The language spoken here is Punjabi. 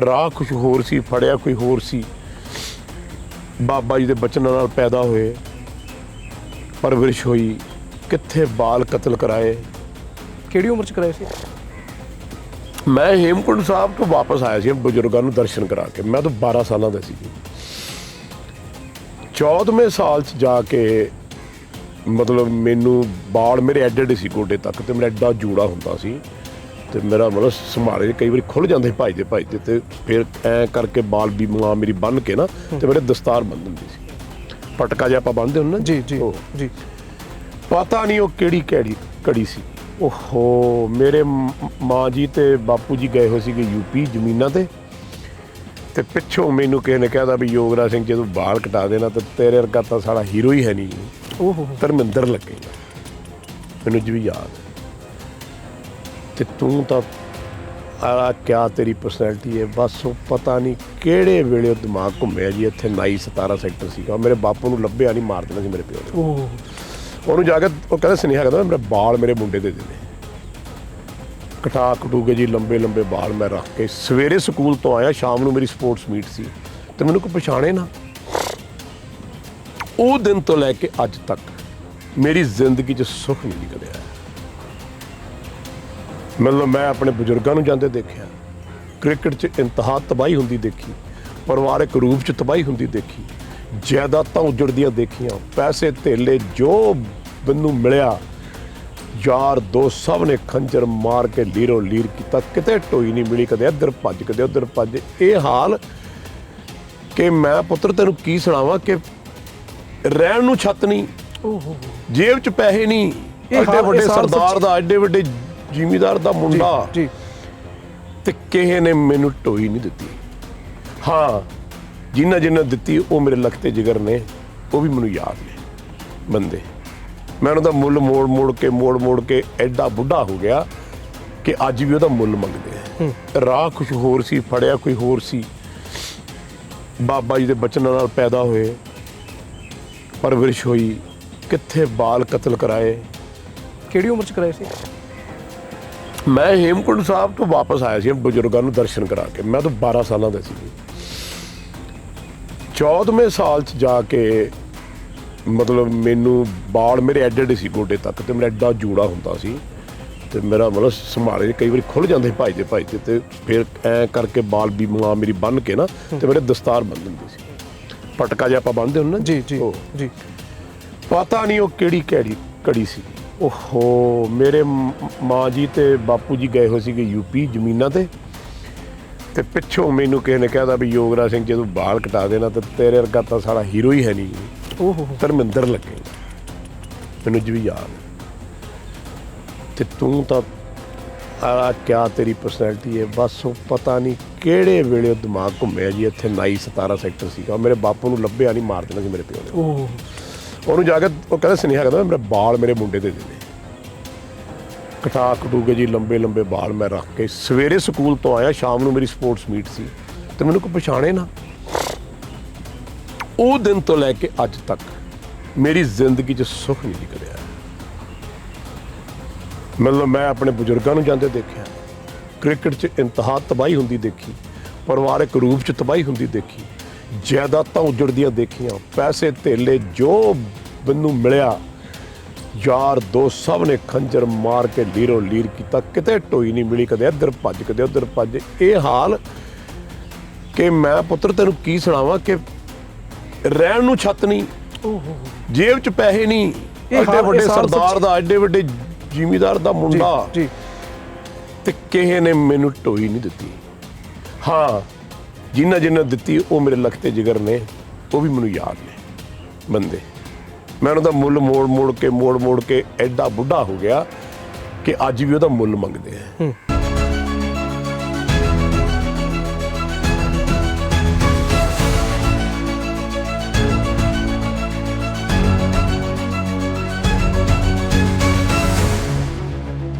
ਰਾਹ ਕੁਝ ਹੋਰ ਸੀ ਫੜਿਆ ਕੋਈ ਹੋਰ ਸੀ। ਬਾਬਾ ਜੀ ਦੇ ਬਚਨਾਂ ਨਾਲ ਪੈਦਾ ਹੋਏ ਪਰਵਰਿਸ਼ ਹੋਈ ਕਿੱਥੇ ਬਾਲ ਕਤਲ ਕਰਾਏ। ਕਿਹੜੀ ਉਮਰ ਚ ਕਰਾਏ ਸੀ? ਮੈਂ ਹੇਮਕੁੰਡ ਸਾਹਿਬ ਤੋਂ ਵਾਪਸ ਆਇਆ ਸੀ ਬਜ਼ੁਰਗਾਂ ਨੂੰ ਦਰਸ਼ਨ ਕਰਾ ਕੇ। ਮੈਂ ਤਾਂ 12 ਸਾਲਾਂ ਦਾ ਸੀ। 14ਵੇਂ ਸਾਲ ਚ ਜਾ ਕੇ ਮਤਲਬ ਮੈਨੂੰ ਬਾਲ ਮੇਰੇ ਐਡੇ ਐਡੇ ਸੀ ਗੋਡੇ ਤੱਕ ਤੇ ਮੇਰਾ ਐਡਾ ਜੂੜਾ ਹੁੰਦਾ ਸੀ। ਤੇ ਮੇਰਾ ਮਤਲਬ ਸੰਭਾਲੇ ਕਈ ਵਾਰੀ ਖੁੱਲ ਜਾਂਦੇ ਭਜਦੇ ਭਜਦੇ ਤੇ ਫਿਰ ਐ ਕਰਕੇ ਬਾਲ ਵੀ ਮਾਂ ਮੇਰੀ ਬੰਨ ਕੇ ਨਾ ਤੇ ਮੇਰੇ ਦਸਤਾਰ ਬੰਨ ਦਿੰਦੀ ਸੀ। ਪਟਕਾ ਜਿਹਾ ਆਪਾਂ ਬੰਨਦੇ ਹੁੰਦੇ ਨਾ। ਜੀ ਜੀ। ਜੀ। ਪਤਾ ਨਹੀਂ ਉਹ ਕਿਹੜੀ ਕਿਹੜੀ ਕੜੀ ਸੀ। ਓਹੋ ਮੇਰੇ ਮ- ਜੀ ਤੇ ਬਾਪੂ ਜੀ ਗਏ ਹੋਏ ਸੀਗੇ ਯੂਪੀ ਜ਼ਮੀਨਾਂ ਤੇ। ਤੇ ਪਿੱਛੋਂ ਮੈਨੂੰ ਕਿਸੇ ਨੇ ਕਹਿਦਾ ਵੀ ਯੋਗਰਾਜ ਸਿੰਘ ਜੇ ਤੂੰ ਬਾਲ ਕਟਾ ਦੇਣਾ ਤਾਂ ਤੇਰੇ ਵਰਗਾ ਤਾਂ ਸਾਲਾ ਹੀਰੋ ਹੀ ਹੈ ਨਹੀਂ। ਓਹ। ਧਰਮਿੰਦਰ ਲੱਗੇ। ਮੈਨੂੰ ਜੀ ਵੀ ਯਾਦ ਤੇ ਤੂੰ ਤਾਂ ਆ ਕਿਆ ਤੇਰੀ ਪਰਸਨੈਲਿਟੀ ਹੈ? ਬਸ ਉਹ ਪਤਾ ਨਹੀਂ ਕਿਹੜੇ ਵੇਲੇ ਉਹ ਦਿਮਾਗ ਘੁੰਮਿਆ ਜੀ ਇੱਥੇ 9 17 ਸੈਕਟਰ ਸੀਗਾ। ਮੇਰੇ ਬਾਪੂ ਨੂੰ ਲੱਭਿਆ ਨਹੀਂ ਮਾਰ ਦੇਣਾ ਸੀ ਮੇਰੇ ਪਿਓ ਨੇ। ਓਹ। ਉਹਨੂੰ ਜਾ ਕੇ ਉਹ ਕਹਿੰਦਾ ਸੁਨੇਹਾ ਕਹਿੰਦਾ ਮੇਰੇ ਬਾਲ ਮੇਰੇ ਮੁੰਡੇ ਦੇ ਦੇ ਦੇ ਕਟਾ ਕਟੂ ਕੇ ਜੀ ਲੰਬੇ ਲੰਬੇ ਬਾਲ ਮੈਂ ਰੱਖ ਕੇ ਸਵੇਰੇ ਸਕੂਲ ਤੋਂ ਆਇਆ ਸ਼ਾਮ ਨੂੰ ਮੇਰੀ ਸਪੋਰਟਸ ਮੀਟ ਸੀ। ਤੇ ਮੈਨੂੰ ਕੋਈ ਪਛਾਣੇ ਨਾ। ਉਹ ਦਿਨ ਤੋਂ ਲੈ ਕੇ ਅੱਜ ਤੱਕ ਮੇਰੀ ਜ਼ਿੰਦਗੀ 'ਚ ਸੁੱਖ ਨਹੀਂ ਨਿਕਲਿਆ। ਮਤਲਬ ਮੈਂ ਆਪਣੇ ਬਜ਼ੁਰਗਾਂ ਨੂੰ ਜਾਂਦੇ ਦੇਖਿਆ। ਕ੍ਰਿਕਟ 'ਚ ਇੰਤਹਾ ਤਬਾਹੀ ਹੁੰਦੀ ਦੇਖੀ ਪਰਿਵਾਰਕ ਰੂਪ 'ਚ ਤਬਾਹੀ ਹੁੰਦੀ ਦੇਖੀ ਜਾਇਦਾਦਾਂ ਉਜੜਦੀਆਂ ਦੇਖੀਆਂ ਪੈਸੇ ਧੇਲੇ ਜੋ ਮੈਨੂੰ ਮਿਲਿਆ ਯਾਰ ਦੋ ਸਭ ਨੇ ਖੰਜਰ ਮਾਰ ਕੇ ਲੀਰੋ ਲੀਰ ਕੀਤਾ ਕਿਤੇ ਟੋਈ ਨਹੀਂ ਮਿਲੀ ਕਦੇ ਇੱਧਰ ਭੱਜ ਕਦੇ ਉੱਧਰ ਭੱਜ। ਇਹ ਹਾਲ ਕਿ ਮੈਂ ਪੁੱਤਰ ਤੈਨੂੰ ਕੀ ਸੁਣਾਵਾਂ ਕਿ ਰਹਿਣ ਨੂੰ ਛੱਤ ਨਹੀਂ ਓਹ। ਜੇਬ 'ਚ ਪੈਸੇ ਨਹੀਂ ਇਹ ਵੱਡੇ ਸਰਦਾਰ ਦਾ ਐਡੇ ਵੱਡੇ ਜ਼ਿਮੀਦਾਰ ਦਾ ਮੁੰਡਾ। ਜੀ। ਤੇ ਕਿਸੇ ਨੇ ਮੈਨੂੰ ਢੋਈ ਨਹੀਂ ਦਿੱਤੀ। ਹਾਂ ਜਿਨ੍ਹਾਂ ਜਿਨ੍ਹਾਂ ਦਿੱਤੀ ਉਹ ਮੇਰੇ ਲਖਤੇ ਜਿਗਰ ਨੇ ਉਹ ਵੀ ਮੈਨੂੰ ਯਾਦ ਨੇ ਬੰਦੇ। ਮੈਂ ਉਹਨਾਂ ਦਾ ਮੁੱਲ ਮੋੜ ਮੋੜ ਕੇ ਮੋੜ ਮੋੜ ਕੇ ਐਡਾ ਬੁੱਢਾ ਹੋ ਗਿਆ ਕਿ ਅੱਜ ਵੀ ਉਹਦਾ ਮੁੱਲ ਮੰਗਦੇ ਆ। ਰਾਹ ਕੁਝ ਹੋਰ ਸੀ ਫੜਿਆ ਕੋਈ ਹੋਰ ਸੀ। ਬਾਬਾ ਜੀ ਦੇ ਬਚਨਾਂ ਨਾਲ ਪੈਦਾ ਹੋਏ। ਪਰਵਰਿਸ਼ ਹੋਈ। ਕਿੱਥੇ ਬਾਲ ਕਤਲ ਕਰਾਏ। ਕਿਹੜੀ ਉਮਰ ਚ ਕਰਾਏ ਸੀ? ਮੈਂ ਹੇਮਕੁੰਡ ਸਾਹਿਬ ਤੋਂ ਵਾਪਸ ਆਇਆ ਸੀ ਬਜ਼ੁਰਗਾਂ ਨੂੰ ਦਰਸ਼ਨ ਕਰਾ ਕੇ। ਮੈਂ ਤਾਂ 12 ਸਾਲਾਂ ਦਾ ਸੀ। 14ਵੇਂ ਸਾਲ ਚ ਜਾ ਕੇ ਮਤਲਬ ਮੈਨੂੰ ਬਾਲ ਮੇਰੇ ਐਡੇ ਸੀ ਗੋਡੇ ਤੱਕ ਤੇ ਮੇਰਾ ਐਡਾ ਜੂੜਾ ਹੁੰਦਾ ਸੀ ਤੇ ਮੇਰਾ ਮਤਲਬ ਸੰਭਾਲੇ ਕਈ ਵਾਰੀ ਖੁੱਲ ਜਾਂਦੇ ਭਜਦੇ ਭਜਦੇ ਤੇ ਫਿਰ ਐ ਕਰਕੇ ਬਾਲ ਵੀ ਮਾਂ ਮੇਰੀ ਬੰਨ ਕੇ ਨਾ ਤੇ ਮੇਰੇ ਦਸਤਾਰ ਬੰਨ ਦਿੰਦੀ ਸੀ। ਪਟਕਾ ਜਿਹਾ ਆਪਾਂ ਬੰਨਦੇ ਹੁੰਦੇ ਨਾ? ਜੀ ਜੀ। ਜੀ। ਪਤਾ ਨਹੀਂ ਉਹ ਕਿਹੜੀ ਕਿਹੜੀ ਕੜੀ ਸੀ। ਓਹੋ ਮੇਰੇ ਮ- ਮਾਂ ਜੀ ਤੇ ਬਾਪੂ ਜੀ ਗਏ ਹੋਏ ਸੀਗੇ ਯੂਪੀ ਜ਼ਮੀਨਾਂ ਤੇ। ਤੇ ਪਿੱਛੋਂ ਮੈਨੂੰ ਕਿਸੇ ਨੇ ਕਹਿਦਾ ਵੀ ਯੋਗਰਾਜ ਸਿੰਘ ਜੇ ਤੂੰ ਬਾਲ ਕਟਾ ਦੇਣਾ ਤਾਂ ਤੇਰੇ ਵਰਗਾ ਤਾਂ ਸਾਲਾ ਹੀਰੋ ਹੀ ਹੈ ਨਹੀਂ ਓਹ। ਧਰਮਿੰਦਰ ਲੱਗੇ। ਮੈਨੂੰ ਜੀ ਵੀ ਯਾਦ। ਤੇ ਤੂੰ ਤਾਂ ਆ ਕਿਆ ਤੇਰੀ ਪਰਸਨੈਲਿਟੀ ਹੈ ਬਸ ਉਹ ਪਤਾ ਨਹੀਂ ਕਿਹੜੇ ਵੇਲੇ ਉਹ ਦਿਮਾਗ ਘੁੰਮਿਆ ਜੀ ਇੱਥੇ 9 17 ਸੈਕਟਰ ਸੀਗਾ। ਮੇਰੇ ਬਾਪੂ ਨੂੰ ਲੱਭਿਆ ਨਹੀਂ ਮਾਰ ਦੇਣਾ ਸੀ ਮੇਰੇ ਪਿਓ ਨੇ। ਓਹ। ਉਹਨੂੰ ਜਾ ਕੇ, ਉਹ ਕਹਿੰਦਾ ਸੁਨੇਹਾ ਕਹਿੰਦਾ, ਮੇਰੇ ਬਾਲ ਮੇਰੇ ਮੁੰਡੇ ਦੇ ਦੇ ਦੇ ਕਟਾ ਕਟੂ ਕੇ ਜੀ, ਲੰਬੇ ਲੰਬੇ ਬਾਲ ਮੈਂ ਰੱਖ ਕੇ ਸਵੇਰੇ ਸਕੂਲ ਤੋਂ ਆਇਆ, ਸ਼ਾਮ ਨੂੰ ਮੇਰੀ ਸਪੋਰਟਸ ਮੀਟ ਸੀ। ਤੇ ਮੈਨੂੰ ਕੋਈ ਪਛਾਣੇ ਨਾ। ਉਹ ਦਿਨ ਤੋਂ ਲੈ ਕੇ ਅੱਜ ਤੱਕ ਮੇਰੀ ਜ਼ਿੰਦਗੀ 'ਚ ਸੁੱਖ ਨਹੀਂ ਨਿਕਲਿਆ। ਮਤਲਬ ਮੈਂ ਆਪਣੇ ਬਜ਼ੁਰਗਾਂ ਨੂੰ ਜਾਂਦੇ ਦੇਖਿਆ। ਕ੍ਰਿਕਟ 'ਚ ਇੰਤਹਾ ਤਬਾਹੀ ਹੁੰਦੀ ਦੇਖੀ। ਪਰਿਵਾਰਕ ਰੂਪ 'ਚ ਤਬਾਹੀ ਹੁੰਦੀ ਦੇਖੀ। ਜਾਇਦਾਦਾਂ ਉਜੜਦੀਆਂ ਦੇਖੀਆਂ ਪੈਸੇ ਧੇਲੇ ਜੋ ਮੈਨੂੰ ਮਿਲਿਆ ਯਾਰ ਦੋ ਸਭ ਨੇ ਖੰਜਰ ਮਾਰ ਕੇ ਲੀਰੋ ਲੀਰ ਕੀਤਾ ਕਿਤੇ ਟੋਈ ਨਹੀਂ ਮਿਲੀ ਕਦੇ ਇੱਧਰ ਭੱਜ ਕਦੇ ਉੱਧਰ ਭੱਜ। ਇਹ ਹਾਲ ਕਿ ਮੈਂ ਪੁੱਤਰ ਤੈਨੂੰ ਕੀ ਸੁਣਾਵਾਂ ਕਿ ਰਹਿਣ ਨੂੰ ਛੱਤ ਨਹੀਂ ਓਹ। ਜੇਬ 'ਚ ਪੈਸੇ ਨਹੀਂ ਐਡੇ ਵੱਡੇ ਸਰਦਾਰ ਦਾ ਐਡੇ ਵੱਡੇ ਜ਼ਿਮੀਦਾਰ ਦਾ ਮੁੰਡਾ। ਜੀ ਤੇ ਕਿਸੇ ਨੇ ਮੈਨੂੰ ਢੋਈ ਨਹੀਂ ਦਿੱਤੀ। ਹਾਂ ਜਿਨ੍ਹਾਂ ਜਿਨ੍ਹਾਂ ਦਿੱਤੀ ਉਹ ਮੇਰੇ ਲਖਤੇ ਜਿਗਰ ਨੇ, ਉਹ ਵੀ ਮੈਨੂੰ ਯਾਦ ਨੇ ਬੰਦੇ। ਮੈਂ ਉਹਦਾ ਮੁੱਲ ਮੋੜ ਮੋੜ ਕੇ ਮੋੜ ਮੋੜ ਕੇ ਐਡਾ ਬੁੱਢਾ ਹੋ ਗਿਆ ਕਿ ਅੱਜ ਵੀ ਉਹਦਾ ਮੁੱਲ ਮੰਗਦੇ ਆ।